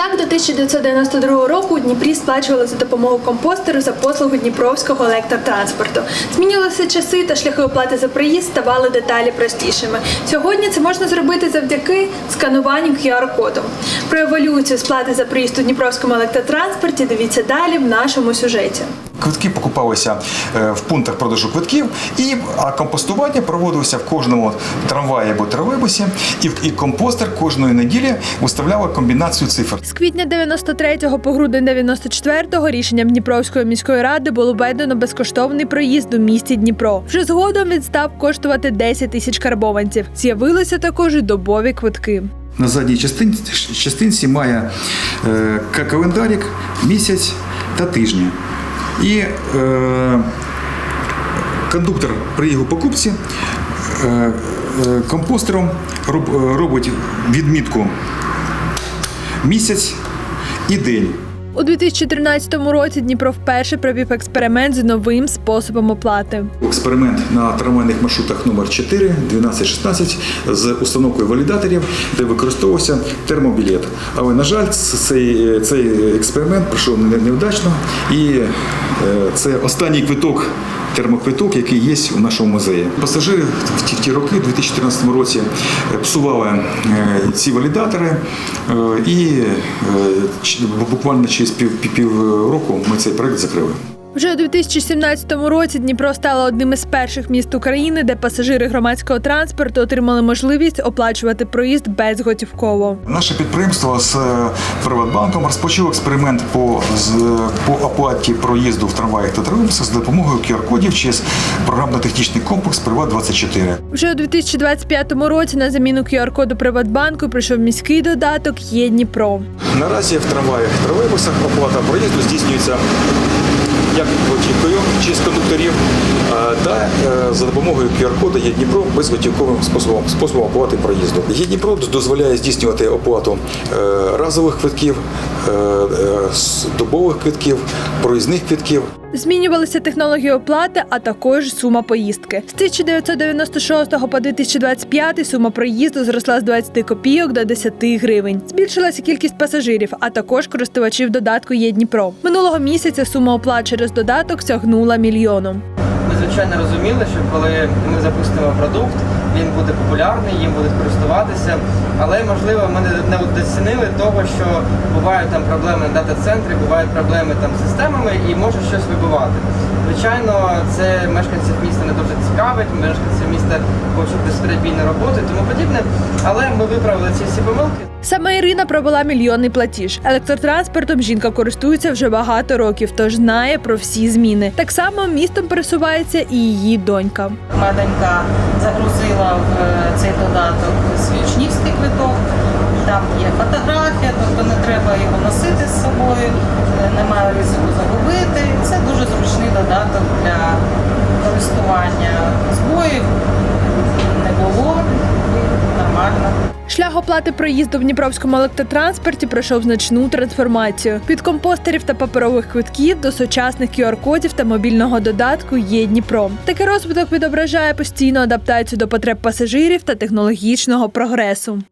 Відтак, до 1992 року у Дніпрі сплачували за допомогою компостеру за послугу Дніпровського електротранспорту. Змінювалися часи та шляхи оплати за приїзд ставали деталі простішими. Сьогодні це можна зробити завдяки скануванню QR-коду. Про еволюцію сплати за приїзд у Дніпровському електротранспорті дивіться далі в нашому сюжеті. Квитки покупалися е, в пунктах продажу квитків, і а компостування проводилося в кожному трамваї або тролейбусі, і, і компостер кожної неділі виставляв комбінацію цифр. З квітня 93-го по грудень 94-го рішенням Дніпровської міської ради було введено безкоштовний проїзд у місті Дніпро. Вже згодом він став коштувати 10 тисяч карбованців. З'явилися також і добові квитки. На задній частин, частинці має е, календарик, місяць та тижні. І е, кондуктор при його покупці е, е, компостером е, робить відмітку місяць і день. У 2013 році Дніпро вперше провів експеримент з новим способом оплати. Експеримент на трамвайних маршрутах номер 4 12-16 з установкою валідаторів, де використовувався термобілет. Але, на жаль, цей, цей експеримент пройшов невдачно, і е, це останній квиток. Термоквиток, який є у нашому музеї. Пасажири в ті, в ті роки, у 2014 році, е, псували е, ці валідатори, е, і буквально через пів, пів року ми цей проект закрили. Вже у 2017 році Дніпро стало одним із перших міст України, де пасажири громадського транспорту отримали можливість оплачувати проїзд безготівково. Наше підприємство з е, Приватбанком розпочало експеримент по, з, по оплаті проїзду в трамваях та тролейбусах за допомогою QR-кодів через програмно-технічний комплекс Приват24. Вже у 2025 році на заміну QR-коду Приватбанку прийшов міський додаток Є Дніпро. Наразі в трамваях і тролейбусах оплата проїзду здійснюється як готівкою через кондукторів е, та е, за допомогою QR-коду є Дніпро безготівковим способом, способом оплати проїзду. Є Дніпро дозволяє здійснювати оплату е, разових квитків, е, добових квитків, проїзних квитків. Змінювалися технології оплати, а також сума поїздки. З 1996 по 2025 сума проїзду зросла з 20 копійок до 10 гривень. Збільшилася кількість пасажирів, а також користувачів додатку Є Дніпро. Минулого місяця сума оплат через додаток сягнула мільйоном. Ми звичайно розуміли, що коли ми запустимо продукт, він буде популярний, їм будуть користуватися. Але можливо ми не не того, що бувають там проблеми на дата-центрі, бувають проблеми там з системами і може щось вибивати. Звичайно, це мешканців міста не дуже цікавить, мешканці міста хочуть безперебійної роботи тому подібне. Але ми виправили ці всі помилки. Саме Ірина провела мільйонний платіж. Електротранспортом жінка користується вже багато років, тож знає про всі зміни. Так само містом пересувається і її донька. Моя донька загрузила в е, цей додаток свій учнівський квиток. Там є фотографія, тобто не треба його носити з собою, е, немає ризику загубити. Це дуже зручний додаток для користування збоїв. Не було. Шлях оплати проїзду в Дніпровському електротранспорті пройшов значну трансформацію від компостерів та паперових квитків до сучасних QR-кодів та мобільного додатку Є Дніпро. Такий розвиток відображає постійну адаптацію до потреб пасажирів та технологічного прогресу.